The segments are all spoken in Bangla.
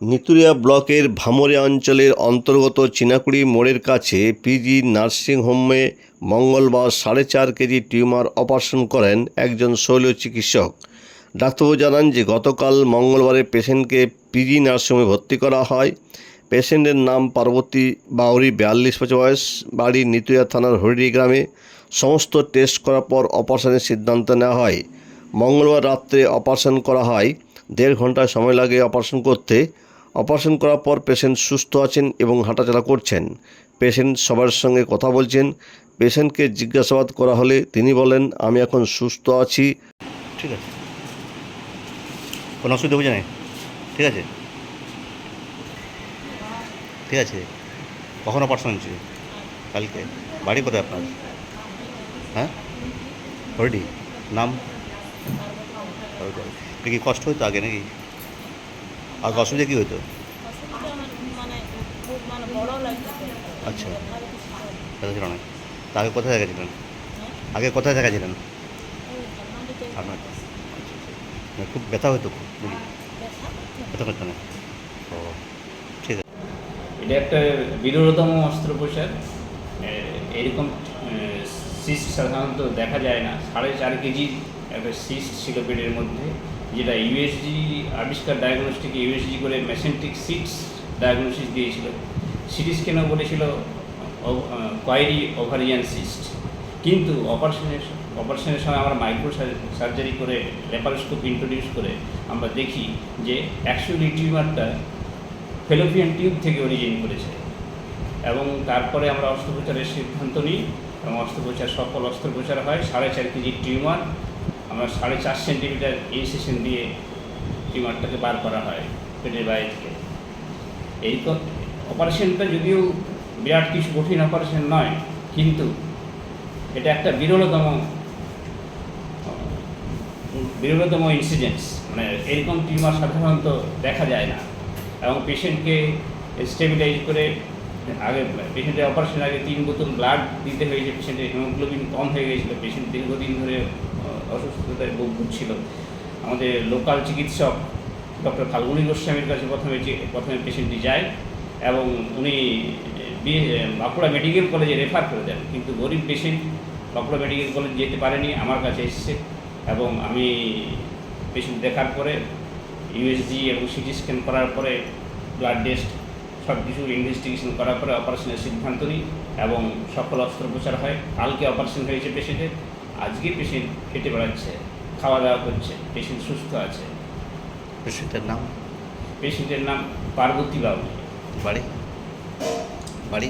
নিতুড়িয়া ব্লকের ভামরে অঞ্চলের অন্তর্গত চিনাকুড়ি মোড়ের কাছে পিজি নার্সিংহোমে মঙ্গলবার সাড়ে চার কেজি টিউমার অপারেশন করেন একজন শৈল চিকিৎসক। ডাক্তারবাবু জানান যে, গতকাল মঙ্গলবারে পেশেন্টকে পিজি নার্সিংহোমে ভর্তি করা হয়। পেশেন্টের নাম পার্বতী বাউরি, বিয়াল্লিশ বছর বয়স, বাড়ি নিতুড়িয়া থানার হরিডি গ্রামে। সমস্ত টেস্ট করার পর অপারেশনের সিদ্ধান্ত নেওয়া হয়। মঙ্গলবার রাত্রে অপারেশন করা হয়। দেড় ঘণ্টা সময় লাগে অপারেশন করতে। অপারেশন করার পর পেশেন্ট সুস্থ আছেন এবং হাঁটাচলা করছেন। পেশেন্ট সবার সঙ্গে কথা বলছেন। পেশেন্টকে জিজ্ঞাসাবাদ করা হলে তিনি বলেন, আমি এখন সুস্থ আছি। ঠিক আছে। কোনো অসুবিধা বুঝে নেই ঠিক আছে। ঠিক আছে। কখন অপারেশন হচ্ছে কালকে? বাড়ি কোথায় আপনার? হ্যাঁ? হরিডি? নাম? কি কষ্ট হতো আগে নাকি? আর অসুবিধা কী হতো আচ্ছা। ব্যথা ছিল না। তা আগে কোথায় দেখাছিলেন আগে কোথায় দেখাছিলেন আপনার খুব ব্যথা হতো খুব ব্যথা করতো না। ও, ঠিক আছে। এটা একটা বিরলতম অস্ত্রোপচার। এরকম সিস্ট সাধারণত দেখা যায় না। সাড়ে চার কেজি একটা সিস্ট ছিল পেটের মধ্যে। যেটা ইউএসজি আবিষ্কার ডায়াগনস্টিক ইউএসজি করে মেসেন্টিক সিক্স ডায়াগনোসিস দিয়েছিল। সিটি স্ক্যানও বলেছিল? কোয়ারি ওভারিয়ান সিস্ট কিন্তু অপারেশনের অপারেশনের সময় আমরা মাইক্রো সার্জারি করে ল্যাপারোস্কোপ ইন্ট্রোডিউস করে আমরা দেখি যে অ্যাকচুয়ালি টিউমারটা ফেলোপিয়ান টিউব থেকে অরিজিন করেছে। এবং তারপরে আমরা অস্ত্রোপচারের সিদ্ধান্ত নিই এবং অস্ত্রোপচার সকল অস্ত্রোপচার হয়, সাড়ে চার কেজি টিউমার আমরা সাড়ে চার সেন্টিমিটার এই সেশন দিয়ে টিউমারটাকে বার করা হয় পেটের বাইরে থেকে। এই অপারেশনটা যদিও বিরাট কিছু কঠিন অপারেশন নয়, কিন্তু এটা একটা বিরলতম বিরলতম ইনসিডেন্টস মানে এরকম টিউমার সাধারণত দেখা যায় না। এবং পেশেন্টকে স্টেবিলাইজ করে আগে পেশেন্টের অপারেশন আগে তিন বোতল ব্লাড দিতে হয়েছে পেশেন্টের হিমোগ্লোবিন কম হয়ে গিয়েছিল পেশেন্ট দীর্ঘদিন ধরে অসুস্থতায় ভোগ করছিল আমাদের লোকাল চিকিৎসক ডক্টর ফাল্গুনি গোস্বামীর কাছে প্রথমে প্রথমে পেশেন্টটি যায় এবং উনি বাঁকুড়া মেডিকেল কলেজে রেফার করে দেন। কিন্তু গরিব পেশেন্ট বাঁকুড়া মেডিকেল কলেজ যেতে পারেনি, আমার কাছে এসেছে এবং আমি পেশেন্ট দেখার পরে ইউএসজি এবং সিটি স্ক্যান করার পরে ব্লাড টেস্ট সব কিছু ইনভেস্টিগেশন করার পরে অপারেশনের সিদ্ধান্ত নিই এবং সকল অস্ত্রোপচার হয়। কালকে অপারেশন হয়েছে পেশেন্টের আজকে পেশেন্ট খেটে বেড়াচ্ছে খাওয়া দাওয়া করছে পেশেন্ট সুস্থ আছে। পেশেন্টের নাম? পেশেন্টের নাম পার্বতী বাবু। বাড়ি? বাড়ি?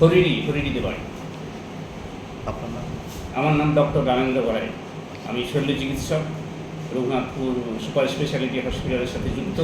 হরিডি হরিডিতে বাড়ি। আপনার নাম? আমার নাম ডক্টর রামেন্দ্র গড়াই আমি শল্য চিকিৎসক রঘুনাথপুর সুপার স্পেশালিটি হসপিটালের সাথে যুক্ত।